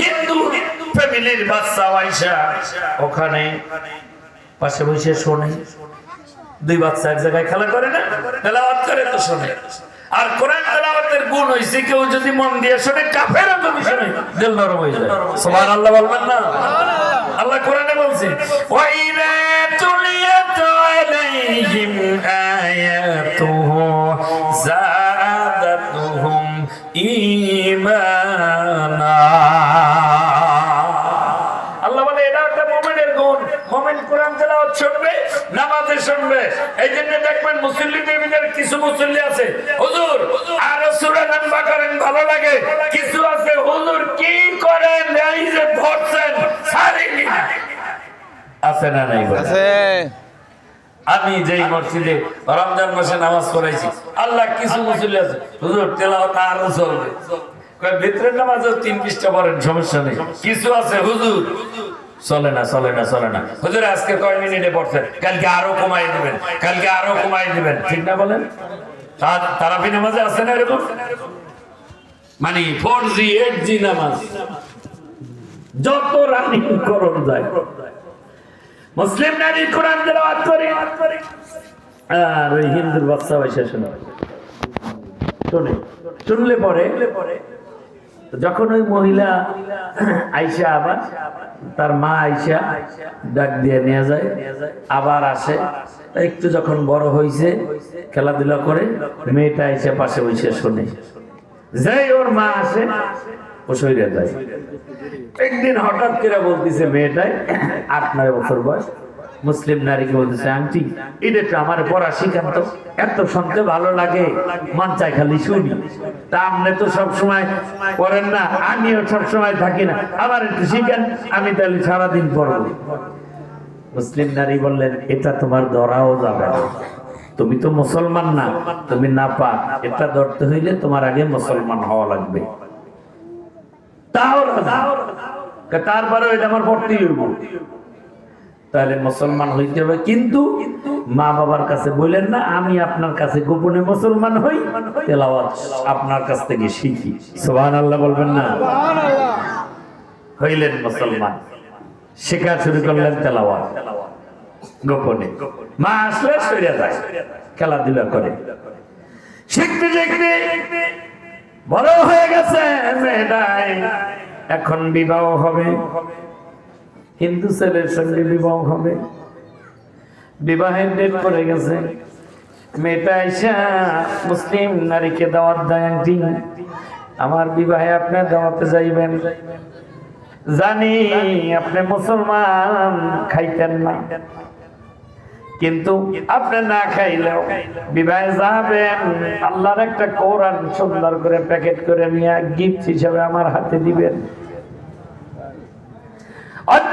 হিন্দু ফ্যামিলির বাচ্চা ওখানে পাশে বসে শোনে। দুই বাচ্চা এক জায়গায় খেলা করে না? তেলাওয়াত করে তো শোনে। আর কোরআন তেলাওয়াতের গুণ হইছে কেউ যদি মন দিয়ে শোনে কাফের যদি শোনে দিল নরম হয়ে যায়। সুবহানাল্লাহ বলবেন না? আল্লাহ কোরআনে বলছে শুনবে? নামাজে শুনবে? এই জন্য দেখবেন মুসল্লিদের ভিতরে কিছু মুসল্লি আছে। হুজুর আর সূরা নাম্বা করেন ভালো লাগে। কিছু আছে হুজুর কি করেন এই যে ধরছেন? সারেনি না। আছে না নাই আছে। আমি যেই মসজিদে রমজান মাসে নামাজ পড়াইছি আল্লাহ কিছু মুসল্লি আছে। হুজুর তেলাওয়াত আরও চলবে। কয় ভিতরের নামাজও তিন পৃষ্ঠা পড়েন সমস্যা নেই। কিছু আছে হুজুর? চলে না চলে না চলে না। হুজুর, আজকে কয় মিনিটে পড়ছেন? কালকে আরও কমাই দিবেন, কালকে আরও কমাই দিবেন। ঠিক না বলেন? নামাজে আছে না এরকম? মানে ফোর জি এইট জি নামাজ। যত করণ যায়। মুসলিম নারী কোরআন করে। আর ওই হিন্দুর বাচ্চা বসে শোনে। শোনে, শুনলে পরে? যখন ওই মহিলা আইসা আবার, তার মা আইসা ডাক দিয়ে নিয়ে যায়, আবার আসে। একটু যখন বড় হইছে, খেলাধুলা করে, মেয়েটা আইসা পাশে বসে শোনে। যাই ওর মা আসে, ও একদিন হঠাৎ করে বলতেছে, মেয়েটাই আট নয় বছর বয়স। মুসলিম নারীকে বলতেছে, আন্টি, এটা একটু আমার পড়া শিখান তো। এত শুনতে ভালো লাগে, মন চাই খালি শুনি। তা আপনি তো সব সময় করেন না, আমিও সব সময় থাকি না। আবার একটু শিখেন, আমি তাহলে সারাদিন পড়ব। মুসলিম নারী বললেন, এটা তোমার ধরাও যাবে তুমি তো মুসলমান না, তুমি না পাক এটা ধরতে হইলে তোমার আগে মুসলমান হওয়া লাগবে। তাও। তারপরে এটা আমার পড়তেই হইব। তাহলে মুসলমান হইতে হবে। কিন্তু মা বাবার কাছে বললেন না আমি আপনার কাছে গোপনে মুসলমান হই। তেলাওয়াত আপনার কাছ থেকে শিখি। সুবহানাল্লাহ বলবেন না? হইলেন মুসলমান। শেখা শুরু করলেন তেলাওয়াত। গোপনে। মা আসলে সরিয়া যায় খেলাধুলা করে। শিখতে শিখতে বড় হয়ে গেছে মেয়েটাই। এখন বিবাহ হবে। হিন্দু ছেলের সঙ্গে বিবাহ হবে। বিবাহের ডেট পড়ে গেছে। মেয়েটা আইসা মুসলিম নারীকে দাওয়াত দেয় আমার বিবাহে আপনি দাওয়াতে যাইবেন। জানি আপনি মুসলমান, খাইতেন না। কিন্তু আপনি না খাইলেও বিবাহে যাবেন। আল্লাহর একটা কোরআন সুন্দর করে প্যাকেট করে নিয়ে গিফট হিসাবে আমার হাতে দিবেন। অন্য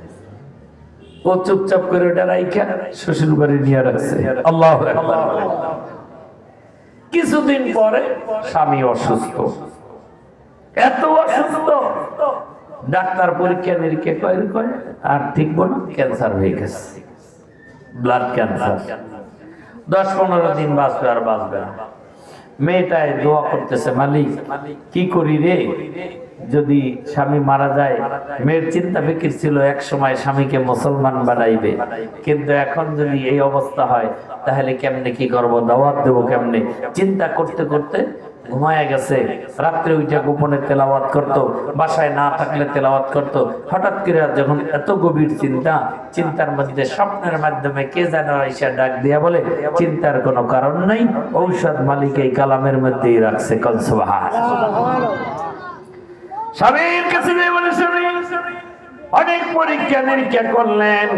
ও চুপচাপ করে ওটা রাইখা শ্বশুর বাড়ি নিয়ে রাখছে। আল্লাহ কিছুদিন পরে স্বামী অসুস্থ। এত অসুস্থ। ডাক্তার পরীক্ষা নিরীক্ষা করে করে আর ঠিক বলো ক্যান্সার হয়ে গেছে। Blood cancer. দশ পনেরো দিন বাঁচবে আর বাঁচবে না। মেয়েটাই দোয়া করতেছে, মালিক, কি করি রে? যদি স্বামী মারা যায়, মেয়ের চিন্তা ফিকির ছিল, এক সময় স্বামীকে মুসলমান বানাইবে। কিন্তু এখন যদি এই অবস্থা হয়, তাহলে কেমনে কি করব? দাওয়াত দেবো কেমনে? চিন্তা করতে করতে ঘুমায় গেছে। রাত্রে উঠে গোপনে তেলাওয়াত করত, বাসায় না থাকলে তেলাওয়াত করত। হঠাৎ করে যখন এত গভীর চিন্তা, চিন্তার মধ্যে স্বপ্নের মাধ্যমে কে যেন এসে ডাক দিয়া বলে, চিন্তার কোনো কারণ নাই, ঔষধ মালিক এই কালামের মধ্যেই রাখছে কনসবাহা স্বামীর কাছে বলে অনেক পরীক্ষা নিরীক্ষা করলেন।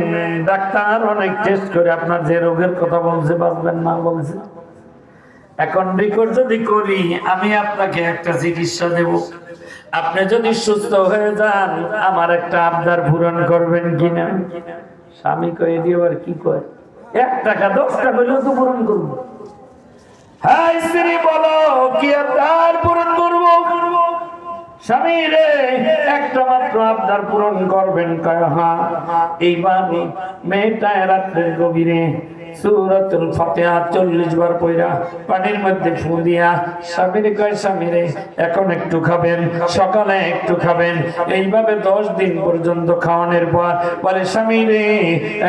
ডাক্তার অনেক টেস্ট করে আপনার যে রোগের কথা বলছে, বাঁচবেন না বলছে। এখন রেকর্ড যদি করি, আমি আপনাকে একটা চিকিৎসা দেব। আপনি যদি সুস্থ হয়ে যান, আমার একটা আবদার পূরণ করবেন কিনা? স্বামী কয়ে দিয়ে আবার কি কয়? এক টাকা, দশ টাকা হইলেও তো পূরণ করব। হ্যাঁ স্ত্রী বলো, কি আবদার পূরণ করব? স্বামী রে, একটা মাত্র আবদার পূরণ করবেন, কয় হ্যাঁ। এইবার মেয়েটায় রাত্রের গভীরে সুরতুল ফাতিহা চল্লিশ বার পানির মধ্যে ফু দিয়া স্বামীর কয় স্বামীরে এখন একটু খাবেন সকালে একটু খাবেন। এইভাবে দশ দিন পর্যন্ত খাওয়ানোর পর বলে স্বামী রে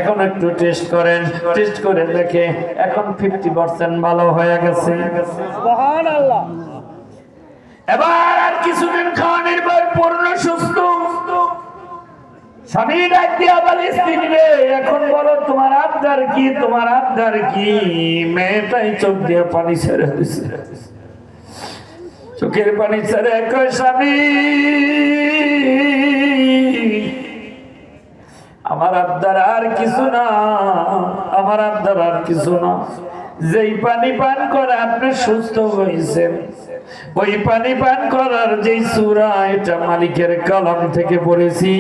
এখন একটু টেস্ট করেন। টেস্ট করে দেখে এখন ফিফটি পার্সেন্ট ভালো হয়ে গেছে। এবার আর কিছুদিন খাওয়ানোর পর স্বামী ডাক দিয়া বলে স্ত্রী রে এখন বলো, তোমার আবদার কি? তোমার আবদার কি? মেয়েটাই চোখ দিয়ে পানি ছেড়ে দিছে। চোখের পানি ছেড়ে কয়, স্বামী, আমার আবদার আর কিছু না, আমার আবদার আর কিছু না। যেই পানি পান করে আপনি সুস্থ হয়েছেন, ওই পানি পান করার যেই সুরা, এটা মালিকের থেকে পড়েছি।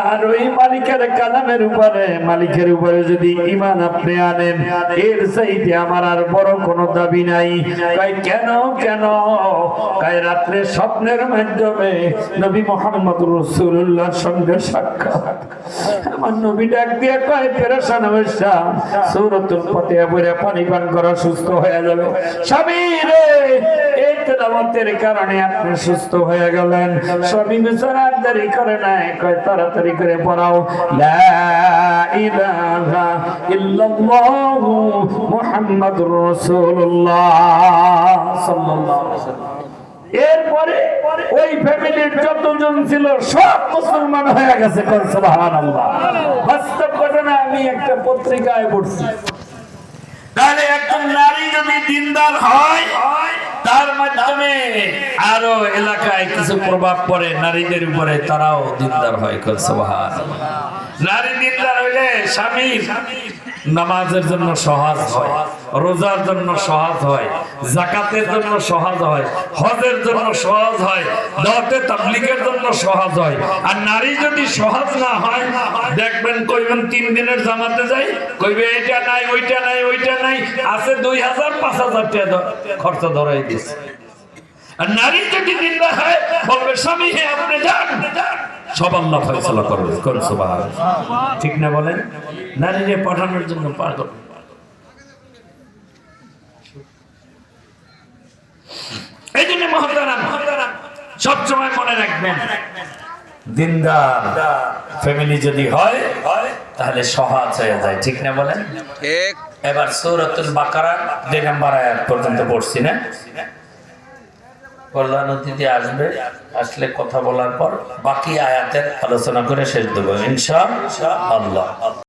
আর ওই মালিকের উপরে মালিকের উপরে যদি ইমান আপনি আনেন, এর আমার আর বড় কোনো দাবি নাই। কয়, কেন কেন? কয়, রাত্রে স্বপ্নের মাধ্যমে নবী মোহাম্মদ রসুল্লাহর সঙ্গে সাক্ষাৎ। আমার নবী ডাক দিয়ে কয়, পেরেশান হয়েছা সৌরতুল বইরা পানি পান করা সুস্থ হয়ে যাবে স্বামী রে, এই কারণে আপনি সুস্থ হয়ে গেলেন। স্বামী দেরি করে নাই কয়, তাড়াতাড়ি করে পড়াও। ইলাহা ইল্লাল্লাহু মুহাম্মাদুর রাসূলুল্লাহ সাল্লাল্লাহু এরপরে ওই ফ্যামিলির যতজন ছিল, সব মুসলমান হয়ে গেছে বাস্তব ঘটনা আমি একটা পত্রিকায় পড়ছি। তাহলে একজন নারী যদি দিনদার হয় তার মাধ্যমে আরও এলাকায় কিছু প্রভাব পড়ে নারীদের উপরে তারাও দিনদার হয়। সুবহানাল্লাহ নারী দিনদার হইলে স্বামী নামাজের জন্য সহজ হয়, রোজার জন্য সহজ হয়, জাকাতের জন্য সহজ হয়, হজের জন্য সহজ হয় দতে তাবলিগের জন্য সহজ হয়। আর নারী যদি সহজ না হয়, দেখবেন কইবেন তিন দিনের জামাতে যাই, কইবে এটা নাই, ওইটা নাই ওইটা নাই, আছে দুই হাজার, পাঁচ হাজার টাকা খরচ ধরাই দিচ্ছে আর নারী যদি নিন্দা হয়, বলবে, স্বামী হে, আপনি যান। সব আল্লাহ ফয়সলা করবে কোন সুবহান ঠিক না বলেন? নারীকে পাঠানোর জন্য পাগল। এই জন্য মহতারাম সবসময় মনে রাখবেন দিনদার ফ্যামিলি যদি হয় তাহলে সহজ হয়ে যায় ঠিক না বলেন? এবার সৌরতুল বাকারা দুই নাম্বার আয়াত পর্যন্ত পড়ছি না? প্রধান অতিথি আসবে, আসলে কথা বলার পর বাকি আয়াতের আলোচনা করে শেষ দেবো ইনশা আল্লাহ